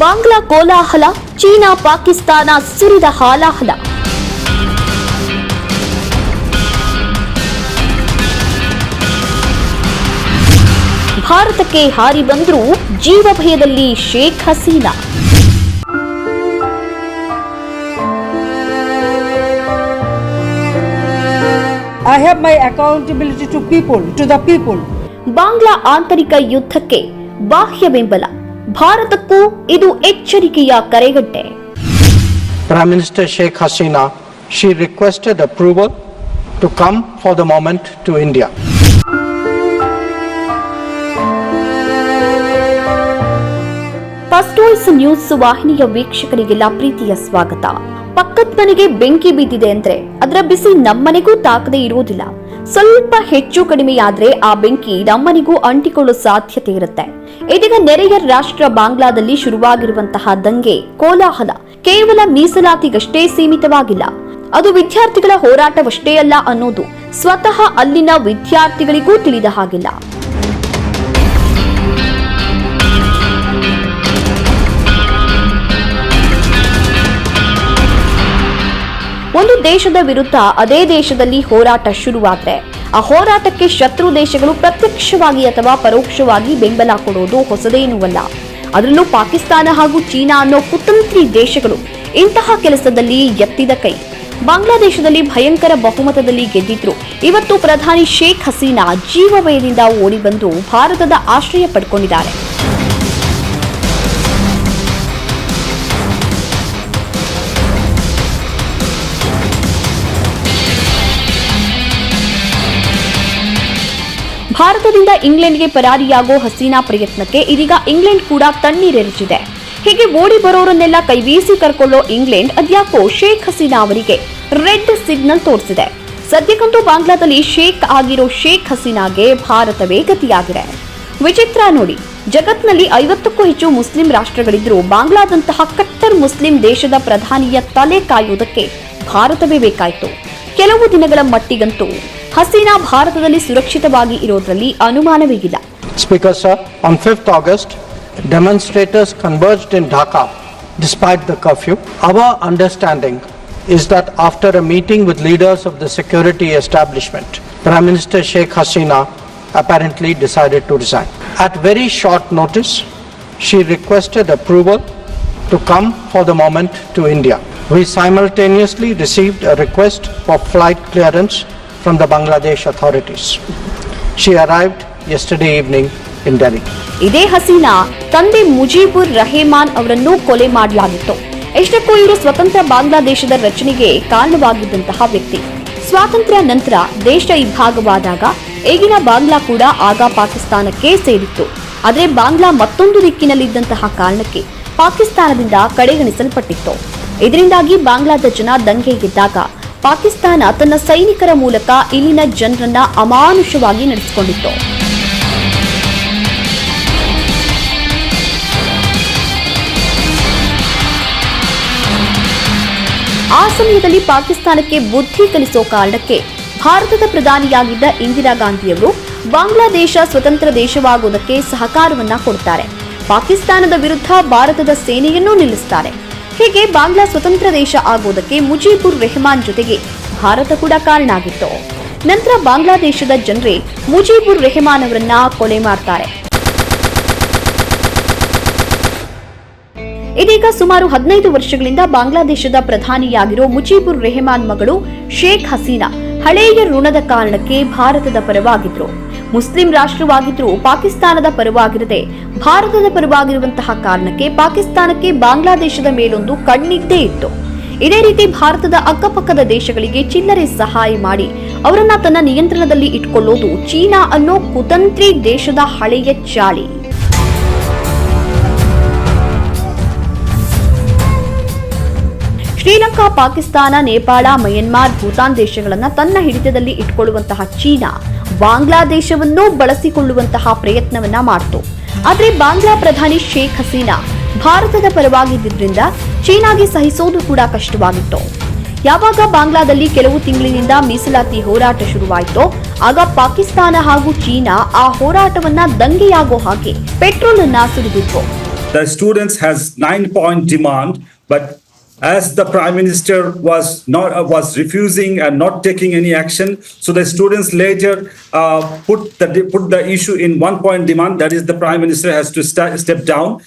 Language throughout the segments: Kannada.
ಬಾಂಗ್ಲಾ ಕೋಲಾಹಲ ಚೀನಾ ಪಾಕಿಸ್ತಾನ ಸುರಿದ ಹಾಲಾಹಲ. ಭಾರತಕ್ಕೆ ಹಾರಿ ಬಂದ್ರು ಜೀವ ಭಯದಲ್ಲಿ Sheikh Hasina. I have my accountability to people to the people Bangla ಆಂತರಿಕ ಯುದ್ಧಕ್ಕೆ ಬಾಹ್ಯ ಬೆಂಬಲ. ಭಾರತಕ್ಕೂ ಇದು ಎಚ್ಚರಿಕೆಯ ಕರೆಗಟ್ಟೆ Prime Minister Sheikh Hasina, she requested approval to come for the moment to India first voice news ವಾಹಿನಿಯ ವೀಕ್ಷಕರಿಗೆಲ್ಲ ಪ್ರೀತಿಯ ಸ್ವಾಗತ. ಪಕ್ಕದ ಮನೆಗೆ ಬೆಂಕಿ ಬಿದ್ದಿದೆ ಅಂದ್ರೆ ಅದರ ಬಿಸಿ ನಮ್ಮನೆಗೂ ತಾಕದೇ ಇರುವುದಿಲ್ಲ. ಸ್ವಲ್ಪ ಹೆಚ್ಚು ಕಡಿಮೆಯಾದ್ರೆ ಆ ಬೆಂಕಿ ನಮ್ಮನಿಗೂ ಅಂಟಿಕೊಳ್ಳೋ ಸಾಧ್ಯತೆ ಇರುತ್ತೆ. ಇದೀಗ ನೆರೆಯ ರಾಷ್ಟ್ರ ಬಾಂಗ್ಲಾದಲ್ಲಿ ಶುರುವಾಗಿರುವಂತಹ ದಂಗೆ, ಕೋಲಾಹಲ ಕೇವಲ ಮೀಸಲಾತಿಗಷ್ಟೇ ಸೀಮಿತವಾಗಿಲ್ಲ. ಅದು ವಿದ್ಯಾರ್ಥಿಗಳ ಹೋರಾಟವಷ್ಟೇ ಅಲ್ಲ ಅನ್ನೋದು ಸ್ವತಃ ಅಲ್ಲಿನ ವಿದ್ಯಾರ್ಥಿಗಳಿಗೂ ತಿಳಿದ ಹಾಗಿಲ್ಲ. ದೇಶದ ವಿರುದ್ಧ ಅದೇ ದೇಶದಲ್ಲಿ ಹೋರಾಟ ಶುರುವಾದ್ರೆ. ಆ ಹೋರಾಟಕ್ಕೆ ಶತ್ರು ದೇಶಗಳು ಪ್ರತ್ಯಕ್ಷವಾಗಿ ಅಥವಾ ಪರೋಕ್ಷವಾಗಿ ಬೆಂಬಲ ಕೊಡೋದು ಹೊಸದೇನುವಲ್ಲ. ಅದರಲ್ಲೂ ಪಾಕಿಸ್ತಾನ ಹಾಗೂ ಚೀನಾ ಅನ್ನೋ ಕುತಂತ್ರಿ ದೇಶಗಳು ಇಂತಹ ಕೆಲಸದಲ್ಲಿ ಎತ್ತಿದ ಕೈ. ಬಾಂಗ್ಲಾದೇಶದಲ್ಲಿ ಭಯಂಕರ ಬಹುಮತದಲ್ಲಿ ಗೆದ್ದಿದ್ರು. ಇವತ್ತು ಪ್ರಧಾನಿ ಶೇಖ್ ಹಸೀನಾ ಜೀವಭಯದಿಂದ ಓಡಿ ಬಂದು ಭಾರತದ ಆಶ್ರಯ ಪಡ್ಕೊಂಡಿದ್ದಾರೆ. ಭಾರತದಿಂದ ಇಂಗ್ಲೆಂಡ್ಗೆ ಪರಾರಿಯಾಗೋ ಹಸೀನಾ ಪ್ರಯತ್ನಕ್ಕೆ ಇದೀಗ ಇಂಗ್ಲೆಂಡ್ ಕೂಡ ತಣ್ಣೀರೆರಚಿದೆ ಹೀಗೆ ಓಡಿ ಬರೋರನ್ನೆಲ್ಲ ಕೈವೀಸಿ ಕರ್ಕೊಳ್ಳೋ ಇಂಗ್ಲೆಂಡ್ ಅದ್ಯಾಕೋ ಶೇಖ್ ಹಸೀನಾ ಅವರಿಗೆ ರೆಡ್ ಸಿಗ್ನಲ್ ತೋರಿಸಿದೆ. ಸದ್ಯಕ್ಕಂತೂ ಬಾಂಗ್ಲಾದಲ್ಲಿ ಶೇಖ್ ಆಗಿರೋ ಶೇಖ್ ಹಸೀನಾಗೆ ಭಾರತವೇ ಗತಿಯಾಗಿದೆ. ವಿಚಿತ್ರ ನೋಡಿ, ಜಗತ್ನಲ್ಲಿ ಐವತ್ತಕ್ಕೂ ಹೆಚ್ಚು ಮುಸ್ಲಿಂ ರಾಷ್ಟ್ರಗಳಿದ್ರೂ ಬಾಂಗ್ಲಾದಂತಹ ಕಟ್ಟರ್ ಮುಸ್ಲಿಂ ದೇಶದ ಪ್ರಧಾನಿಯ ತಲೆ ಕಾಯುವುದಕ್ಕೆ ಭಾರತವೇ ಬೇಕಾಯಿತು. ಕೆಲವು ದಿನಗಳ ಮಟ್ಟಿಗಂತೂ ಹಸೀನಾ ಭಾರತದಲ್ಲಿ ಸುರಕ್ಷಿತವಾಗಿ ಇರೋದ್ರಲ್ಲಿ ಅನುಮಾನವೇ ಇಲ್ಲ Speaker Sir, on 5th August, demonstrators converged in Dhaka despite the curfew. Our understanding is that after a meeting with leaders of the security establishment, Prime Minister Sheikh Hasina apparently decided to resign. At very short notice, she requested approval to come for the moment to India. We simultaneously received a request for flight clearance from the Bangladesh authorities. She arrived yesterday evening in Delhi. ಇದೇ ಹಸೀನಾ ತಂದೆ ಮುಜೀಬುರ್ ರೆಹಮಾನ್ ಅವರನ್ನು ಕೊಲೆ ಮಾಡಲಾಗಿತ್ತು ಎಷ್ಟಕ್ಕೂ ಇವರು ಸ್ವತಂತ್ರ ಬಾಂಗ್ಲಾದೇಶದ ರಚನೆಗೆ ಕಾರಣವಾಗಿದ್ದಂತಹ ವ್ಯಕ್ತಿ ಸ್ವಾತಂತ್ರ್ಯ ನಂತರ ದೇಶ ಇಬ್ಬಾಗವಾದಾಗ ಈಗಿನ ಬಾಂಗ್ಲಾ ಕೂಡ ಆಗ ಪಾಕಿಸ್ತಾನಕ್ಕೆ ಸೇರಿತ್ತು ಆದರೆ ಬಾಂಗ್ಲಾ ಮತ್ತೊಂದು ದಿಕ್ಕಿನಲ್ಲಿದ್ದಂತಹ ಕಾರಣಕ್ಕೆ ಪಾಕಿಸ್ತಾನದಿಂದ ಕಡೆಗಣಿಸಲ್ಪಟ್ಟಿತ್ತು ಇದರಿಂದಾಗಿ ಬಾಂಗ್ಲಾದ ಜನ ದಂಗೆಗಿದ್ದಾಗ ಪಾಕಿಸ್ತಾನ ತನ್ನ ಸೈನಿಕರ ಮೂಲಕ ಇಲ್ಲಿನ ಜನರನ್ನ ಅಮಾನುಷವಾಗಿ ನಡೆಸಿಕೊಂಡಿತ್ತು. ಆ ಸಮಯದಲ್ಲಿ ಪಾಕಿಸ್ತಾನಕ್ಕೆ ಬುದ್ಧಿ ಕಲಿಸೋ ಕಾರಣಕ್ಕೆ ಭಾರತದ ಪ್ರಧಾನಿಯಾಗಿದ್ದ ಇಂದಿರಾ ಗಾಂಧಿಯವರು ಬಾಂಗ್ಲಾದೇಶ ಸ್ವತಂತ್ರ ದೇಶವಾಗುವುದಕ್ಕೆ ಸಹಕಾರವನ್ನ ಕೊಡುತ್ತಾರೆ ಪಾಕಿಸ್ತಾನದ ವಿರುದ್ಧ ಭಾರತದ ಸೇನೆಯನ್ನೂ ನಿಲ್ಲಿಸ್ತಾರೆ. ಹೀಗೆ ಬಾಂಗ್ಲಾ ಸ್ವತಂತ್ರ ದೇಶ ಆಗುವುದಕ್ಕೆ ಮುಜೀಬುರ್ ರೆಹಮಾನ್ ಜೊತೆಗೆ ಭಾರತ ಕೂಡ ಕಾರಣ ಆಗಿತ್ತು ನಂತರ ಬಾಂಗ್ಲಾದೇಶದ ಜನರೇ ಮುಜೀಬುರ್ ರೆಹಮಾನ್ ಅವರನ್ನ ಕೊಲೆ ಮಾಡ್ತಾರೆ. ಇದೀಗ ಸುಮಾರು ಹದಿನೈದು ವರ್ಷಗಳಿಂದ ಬಾಂಗ್ಲಾದೇಶದ ಪ್ರಧಾನಿಯಾಗಿರೋ ಮುಜೀಬುರ್ ರೆಹಮಾನ್ ಮಗಳು ಶೇಖ್ ಹಸೀನಾ ಹಳೆಯ ಋಣದ ಕಾರಣಕ್ಕೆ ಭಾರತದ ಪರವಾಗಿದ್ರು. ಮುಸ್ಲಿಂ ರಾಷ್ಟ್ರವಾಗಿದ್ರೂ ಪಾಕಿಸ್ತಾನದ ಪರವಾಗಿರದೆ ಭಾರತದ ಪರವಾಗಿರುವಂತಹ ಕಾರಣಕ್ಕೆ ಪಾಕಿಸ್ತಾನಕ್ಕೆ ಬಾಂಗ್ಲಾದೇಶದ ಮೇಲೊಂದು ಕಣ್ಣಿದ್ದೇ ಇತ್ತು. ಇದೇ ರೀತಿ ಭಾರತದ ಅಕ್ಕಪಕ್ಕದ ದೇಶಗಳಿಗೆ ಚಿಲ್ಲರೆ ಸಹಾಯ ಮಾಡಿ ಅವರನ್ನ ತನ್ನ ನಿಯಂತ್ರಣದಲ್ಲಿ ಇಟ್ಕೊಳ್ಳೋದು ಚೀನಾ ಅನ್ನೋ ಕುತಂತ್ರಿ ದೇಶದ ಹಳೆಯ ಚಾಳಿ. ಶ್ರೀಲಂಕಾ, ಪಾಕಿಸ್ತಾನ, ನೇಪಾಳ, ಮಯನ್ಮಾರ್, ಭೂತಾನ್ ದೇಶಗಳನ್ನು ತನ್ನ ಹಿಡಿತದಲ್ಲಿ ಇಟ್ಕೊಳ್ಳುವಂತಹ ಚೀನಾ ಬಾಂಗ್ಲಾದೇಶವನ್ನೂ ಬಳಸಿಕೊಳ್ಳುವಂತಹ ಪ್ರಯತ್ನವನ್ನ ಮಾಡಿತು. ಆದ್ರೆ ಬಾಂಗ್ಲಾ ಪ್ರಧಾನಿ ಶೇಖ್ ಹಸೀನಾ ಭಾರತದ ಪರವಾಗಿದ್ದರಿಂದ ಚೀನಾಗೆ ಸಹಿಸೋದು ಕೂಡ ಕಷ್ಟವಾಗಿತ್ತು. ಯಾವಾಗ ಬಾಂಗ್ಲಾದಲ್ಲಿ ಕೆಲವು ತಿಂಗಳಿನಿಂದ ಮೀಸಲಾತಿ ಹೋರಾಟ ಶುರುವಾಯಿತೋ ಆಗ ಪಾಕಿಸ್ತಾನ ಹಾಗೂ ಚೀನಾ ಆ ಹೋರಾಟವನ್ನ ದಂಗೆಯಾಗೋ ಹಾಗೆ ಪೆಟ್ರೋಲ್ ಅನ್ನ ಸುರಿದಿತ್ತು nine point demand, but as the prime minister was not uh, was refusing and not taking any action, so the students later uh, put the put the issue in one point demand. That is, the prime minister has to sta- step down.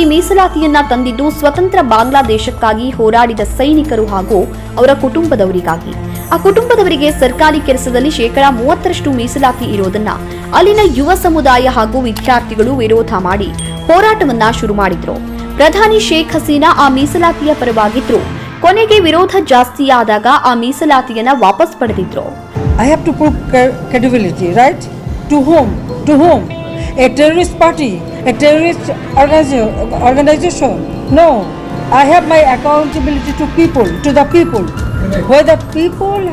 ಈ ಮೀಸಲಾತಿಯನ್ನ ತಂದಿದ್ದು ಸ್ವತಂತ್ರ ಬಾಂಗ್ಲಾದೇಶಕ್ಕಾಗಿ ಹೋರಾಡಿದ ಸೈನಿಕರು ಹಾಗೂ ಅವರ ಕುಟುಂಬದವರಿಗಾಗಿ. ಆ ಕುಟುಂಬದವರಿಗೆ ಸರ್ಕಾರಿ ಕೆಲಸದಲ್ಲಿ ಶೇಕಡಾ ಮೂವತ್ತರಷ್ಟು ಮೀಸಲಾತಿ ಇರೋದನ್ನ ಅಲ್ಲಿನ ಯುವ ಸಮುದಾಯ ಹಾಗೂ ವಿದ್ಯಾರ್ಥಿಗಳು ವಿರೋಧ ಮಾಡಿ ಹೋರಾಟವನ್ನ ಶುರು ಮಾಡಿದ್ರು. ಪ್ರಧಾನಿ ಶೇಖ್ ಹಸೀನಾ ಆ ಮೀಸಲಾತಿಯ ಪರವಾಗಿದ್ರು. ಕೊನೆಗೆ ವಿರೋಧ ಜಾಸ್ತಿಯಾದಾಗ ಆ ಮೀಸಲಾತಿಯನ್ನ ವಾಪಸ್ ಪಡೆದಿದ್ರು. I have to prove credibility right to home to home? A terrorist party? A terrorist organiza- organization? No. I have my accountability to people, to the people. Whether people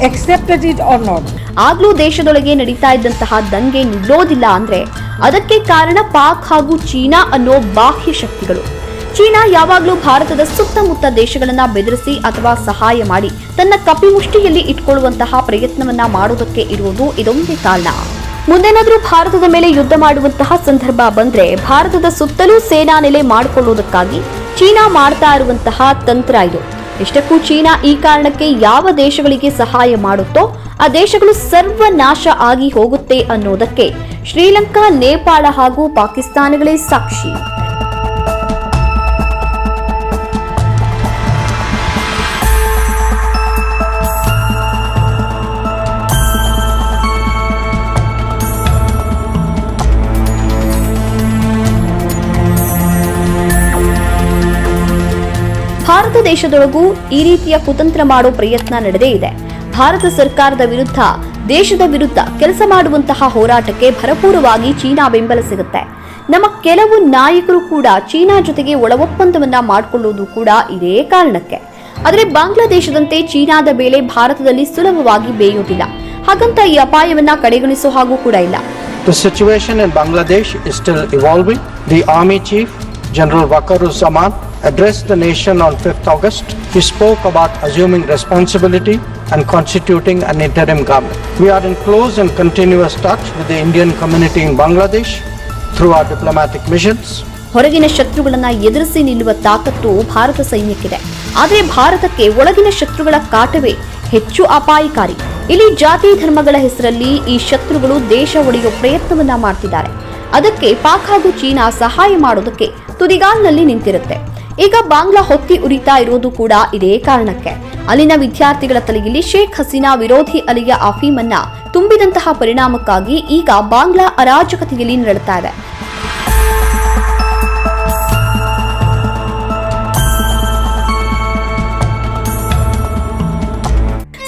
accepted it or not. ಆಗ್ಲೂ ದೇಶದೊಳಗೆ ನಡೀತಾ ಇದ್ದಂತಹ ದಂಗೆ ನಿಲ್ಲೋದಿಲ್ಲ ಅಂದ್ರೆ ಅದಕ್ಕೆ ಕಾರಣ ಪಾಕ್ ಹಾಗೂ ಚೀನಾ ಅನ್ನೋ ಬಾಹ್ಯ ಶಕ್ತಿಗಳು ಚೀನಾ ಯಾವಾಗಲೂ ಭಾರತದ ಸುತ್ತಮುತ್ತ ದೇಶಗಳನ್ನ ಬೆದರಿಸಿ ಅಥವಾ ಸಹಾಯ ಮಾಡಿ ತನ್ನ ಕಪಿಮುಷ್ಟಿಯಲ್ಲಿ ಇಟ್ಕೊಳ್ಳುವಂತಹ ಪ್ರಯತ್ನವನ್ನ ಮಾಡೋದಕ್ಕೆ ಇರುವುದು ಇದೊಂದೇ ಕಾರಣ ಮುಂದೇನಾದ್ರೂ ಭಾರತದ ಮೇಲೆ ಯುದ್ಧ ಮಾಡುವಂತಹ ಸಂದರ್ಭ ಬಂದ್ರೆ ಭಾರತದ ಸುತ್ತಲೂ ಸೇನಾ ನೆಲೆ ಮಾಡಿಕೊಳ್ಳುವುದಕ್ಕಾಗಿ ಚೀನಾ ಮಾಡ್ತಾ ಇರುವಂತಹ ತಂತ್ರ ಇದು. ಇಷ್ಟಕ್ಕೂ ಚೀನಾ ಈ ಕಾರಣಕ್ಕೆ ಯಾವ ದೇಶಗಳಿಗೆ ಸಹಾಯ ಮಾಡುತ್ತೋ ಆ ದೇಶಗಳು ಸರ್ವನಾಶ ಆಗಿ ಹೋಗುತ್ತೆ ಅನ್ನೋದಕ್ಕೆ ಶ್ರೀಲಂಕಾ, ನೇಪಾಳ ಹಾಗೂ ಪಾಕಿಸ್ತಾನಗಳೇ ಸಾಕ್ಷಿ. ದೇಶದೊಳಗೂ ಈ ರೀತಿಯ ಕುತಂತ್ರ ಮಾಡೋ ಪ್ರಯತ್ನ ನಡೆದೇ ಇದೆ. ಭಾರತ ಸರ್ಕಾರದ ವಿರುದ್ಧ ದೇಶದ ವಿರುದ್ಧ ಕೆಲಸ ಮಾಡುವಂತಹ ಹೋರಾಟಕ್ಕೆ ಭರಪೂರವಾಗಿ ಚೀನಾ ಬೆಂಬಲ ಸಿಗುತ್ತೆ. ನಮ್ಮ ಕೆಲವು ನಾಯಕರು ಕೂಡ ಚೀನಾ ಜೊತೆಗೆ ಒಳ ಒಪ್ಪಂದವನ್ನ ಮಾಡಿಕೊಳ್ಳುವುದು ಕೂಡ ಇದೇ ಕಾರಣಕ್ಕೆ. ಆದರೆ ಬಾಂಗ್ಲಾದೇಶದಂತೆ ಚೀನಾದ ಬೇಲೆ ಭಾರತದಲ್ಲಿ ಸುಲಭವಾಗಿ ಬೇಯುವುದಿಲ್ಲ ಹಾಗಂತ ಈ ಅಪಾಯವನ್ನ ಕಡೆಗಣಿಸೋ ಹಾಗೂ ಕೂಡ ಇಲ್ಲ. The situation in Bangladesh is still evolving. The Army Chief, General Wakaruzaman, addressed the nation on 5th August. He spoke about assuming responsibility and constituting an interim government. We are in close and continuous touch with the Indian community in Bangladesh through our diplomatic missions. ಹೊರಗಿನ ಶತ್ರುಗಳನ್ನ ಎದುರಿಸಿ ನಿಲ್ಲುವ ತಾಕತ್ತು ಭಾರತ ಸೈನ್ಯಕ್ಕಿದೆ ಆದರೆ ಭಾರತಕ್ಕೆ ಒಳಗಿನ ಶತ್ರುಗಳ ಕಾಟವೇ ಹೆಚ್ಚು ಅಪಾಯಕಾರಿ ಇಲ್ಲಿ ಜಾತಿ ಧರ್ಮಗಳ ಹೆಸರಲ್ಲಿ ಈ ಶತ್ರುಗಳು ದೇಶ ಒಡೆಯುವ ಪ್ರಯತ್ನವನ್ನ ಮಾಡ್ತಿದ್ದಾರೆ ಅದಕ್ಕೆ ಪಾಕ್ ಹಾಗೂ ಚೀನಾ ಸಹಾಯ ಮಾಡೋದಕ್ಕೆ ತುದಿಗಾಲ್ನಲ್ಲಿ ನಿಂತಿರುತ್ತೆ ಈಗ ಬಾಂಗ್ಲಾ ಹೊತ್ತಿ ಉರಿತಾ ಇರೋದು ಕೂಡ ಇದೇ ಕಾರಣಕ್ಕೆ. ಅಲ್ಲಿನ ವಿದ್ಯಾರ್ಥಿಗಳ ತಲೆಯಲ್ಲಿ ಶೇಖ್ ಹಸೀನಾ ವಿರೋಧಿ ಅಲಿಯ ಅಫೀಮನ್ನ ತುಂಬಿದಂತಹ ಪರಿಣಾಮಕ್ಕಾಗಿ ಈಗ ಬಾಂಗ್ಲಾ ಅರಾಜಕತೆಯಲ್ಲಿ ನರಳುತ್ತಾ ಇದೆ.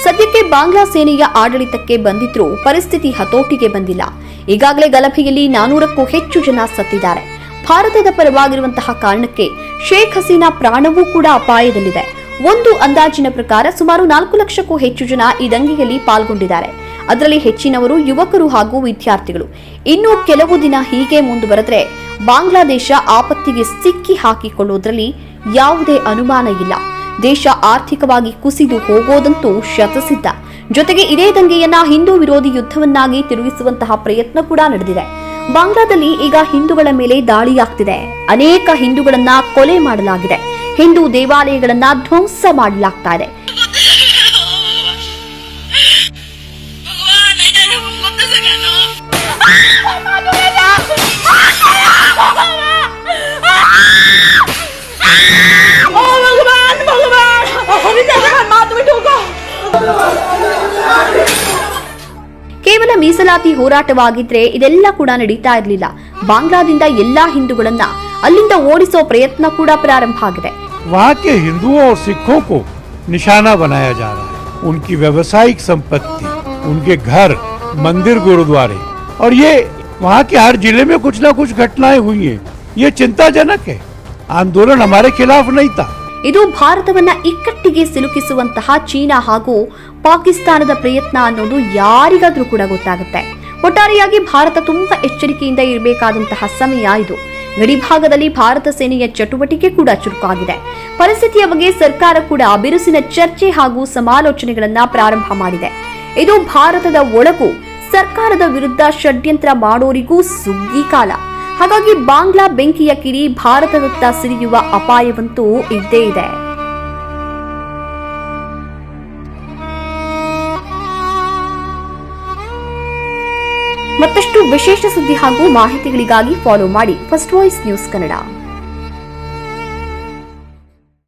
ಸದ್ಯಕ್ಕೆ ಬಾಂಗ್ಲಾ ಸೇನೆಯ ಆಡಳಿತಕ್ಕೆ ಬಂದಿದ್ರೂ ಪರಿಸ್ಥಿತಿ ಹತೋಟಿಗೆ ಬಂದಿಲ್ಲ. ಈಗಾಗಲೇ ಗಲಭೆಯಲ್ಲಿ ನಾನೂರಕ್ಕೂ ಹೆಚ್ಚು ಜನ ಸತ್ತಿದ್ದಾರೆ. ಭಾರತದ ಪರವಾಗಿರುವಂತಹ ಕಾರಣಕ್ಕೆ ಶೇಖ್ ಹಸೀನಾ ಪ್ರಾಣವೂ ಕೂಡ ಅಪಾಯದಲ್ಲಿದೆ. ಒಂದು ಅಂದಾಜಿನ ಪ್ರಕಾರ ಸುಮಾರು ನಾಲ್ಕು ಲಕ್ಷಕ್ಕೂ ಹೆಚ್ಚು ಜನ ಈ ದಂಗೆಯಲ್ಲಿ ಪಾಲ್ಗೊಂಡಿದ್ದಾರೆ. ಅದರಲ್ಲಿ ಹೆಚ್ಚಿನವರು ಯುವಕರು ಹಾಗೂ ವಿದ್ಯಾರ್ಥಿಗಳು. ಇನ್ನು ಕೆಲವು ದಿನ ಹೀಗೆ ಮುಂದುವರೆದ್ರೆ ಬಾಂಗ್ಲಾದೇಶ ಆಪತ್ತಿಗೆ ಸಿಕ್ಕಿ ಹಾಕಿಕೊಳ್ಳುವುದರಲ್ಲಿ ಯಾವುದೇ ಅನುಮಾನ ಇಲ್ಲ. ದೇಶ ಆರ್ಥಿಕವಾಗಿ ಕುಸಿದು ಹೋಗೋದಂತೂ ಶತಸಿದ್ಧ. ಜೊತೆಗೆ ಇದೇ ದಂಗೆಯನ್ನ ಹಿಂದೂ ವಿರೋಧಿ ಯುದ್ಧವನ್ನಾಗಿ ತಿರುಗಿಸುವಂತಹ ಪ್ರಯತ್ನ ಕೂಡ ನಡೆದಿದೆ. ಬಾಂಗ್ಲಾದಲ್ಲಿ ಈಗ ಹಿಂದೂಗಳ ಮೇಲೆ ದಾಳಿಯಾಗ್ತಿದೆ. ಅನೇಕ ಹಿಂದೂಗಳನ್ನ ಕೊಲೆ ಮಾಡಲಾಗಿದೆ. ಹಿಂದೂ ದೇವಾಲಯಗಳನ್ನ ಧ್ವಂಸ ಮಾಡಲಾಗ್ತಾ ಇದೆ. ಮೀಸಲಾತಿ ಹೋರಾಟವಾಗಿದ್ರೆ ಇದೆಲ್ಲ ಕೂಡ ನಡೀತಾ ಇರಲಿಲ್ಲ ಬಾಂಗ್ಲಾದಿಂದ ಎಲ್ಲಾ ಹಿಂದೂಗಳನ್ನ ಅಲ್ಲಿಂದ ಓಡಿಸೋ ಪ್ರಯತ್ನ ಕೂಡ ಪ್ರಾರಂಭ ಆಗಿದೆ वहाँ के हिंदुओं और सिखों को निशाना बनाया जा रहा है उनकी व्यवसायिक संपत्ति उनके घर मंदिर गुरुद्वारे और ये वहाँ के हर जिले में कुछ ना कुछ घटनाएं हुई हैं ये चिंताजनक है आंदोलन हमारे खिलाफ नहीं था ಇದು ಭಾರತವನ್ನ ಇಕ್ಕಟ್ಟಿಗೆ ಸಿಲುಕಿಸುವಂತಹ ಚೀನಾ ಹಾಗೂ ಪಾಕಿಸ್ತಾನದ ಪ್ರಯತ್ನ ಅನ್ನೋದು ಯಾರಿಗಾದ್ರೂ ಕೂಡ ಗೊತ್ತಾಗುತ್ತೆ. ಒಟ್ಟಾರೆಯಾಗಿ ಭಾರತ ತುಂಬಾ ಎಚ್ಚರಿಕೆಯಿಂದ ಇರಬೇಕಾದಂತಹ ಸಮಯ ಇದು. ಗಡಿಭಾಗದಲ್ಲಿ ಭಾರತ ಸೇನೆಯ ಚಟುವಟಿಕೆ ಕೂಡ ಚುರುಕಾಗಿದೆ. ಪರಿಸ್ಥಿತಿಯ ಬಗ್ಗೆ ಸರ್ಕಾರ ಕೂಡ ಬಿರುಸಿನ ಚರ್ಚೆ ಹಾಗೂ ಸಮಾಲೋಚನೆಗಳನ್ನ ಪ್ರಾರಂಭ ಮಾಡಿದೆ. ಇದು ಭಾರತದ ಒಳಗೂ ಸರ್ಕಾರದ ವಿರುದ್ಧ ಷಡ್ಯಂತ್ರ ಮಾಡೋರಿಗೂ ಸುಗ್ಗಿ ಕಾಲ. ಹಾಗಾಗಿ ಬಾಂಗ್ಲಾ ಬೆಂಕಿಯ ಕಿಡಿ ಭಾರತದತ್ತ ಸಿರಿಯುವ ಅಪಾಯವಂತೂ ಇದ್ದೇ ಇದೆ. ಮತ್ತಷ್ಟು ವಿಶೇಷ ಸುದ್ದಿ ಹಾಗೂ ಮಾಹಿತಿಗಳಿಗಾಗಿ ಫಾಲೋ ಮಾಡಿ ಫಸ್ಟ್ ವಾಯ್ಸ್ ನ್ಯೂಸ್ ಕನ್ನಡ